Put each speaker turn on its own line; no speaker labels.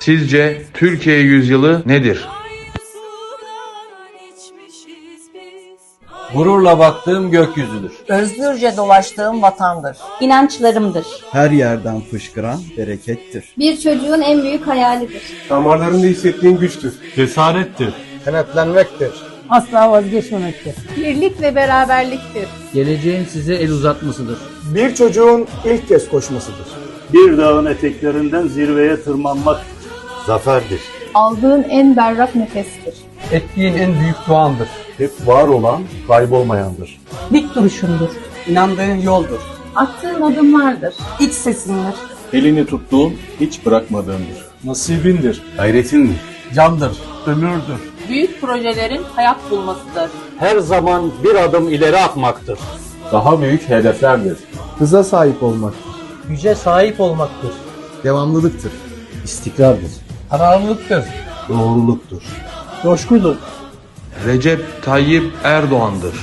Sizce Türkiye yüzyılı nedir?
Gururla baktığım gökyüzüdür.
Özgürce dolaştığım vatandır.
İnançlarımdır.
her yerden fışkıran berekettir.
Bir çocuğun en büyük hayalidir.
Damarlarında hissettiğin güçtür.
Cesarettir.
Kenetlenmektir.
Asla vazgeçmemektir.
Birlik ve beraberliktir.
Geleceğin size el uzatmasıdır.
Bir çocuğun ilk kez koşmasıdır.
Bir dağın eteklerinden zirveye tırmanmak
Zaferdir.
Aldığın en berrak nefestir.
Ettiğin en büyük duandır.
hep var olan, kaybolmayandır.
Dik duruşundur. İnandığın yoldur.
Attığın adımlardır.
İç sesindir.
Elini tuttuğun, hiç bırakmadığındır. Nasibindir.
Gayretindir.
Candır. Ömürdür.
Büyük projelerin hayat bulmasıdır.
Her zaman bir adım ileri atmaktır. Daha büyük hedeflerdir.
Hıza sahip olmaktır.
Güce sahip olmaktır.
Devamlılıktır.
İstikrardır. Kararlılıktır.
Doğruluktur.
Coşkudur.
Recep Tayyip Erdoğan'dır.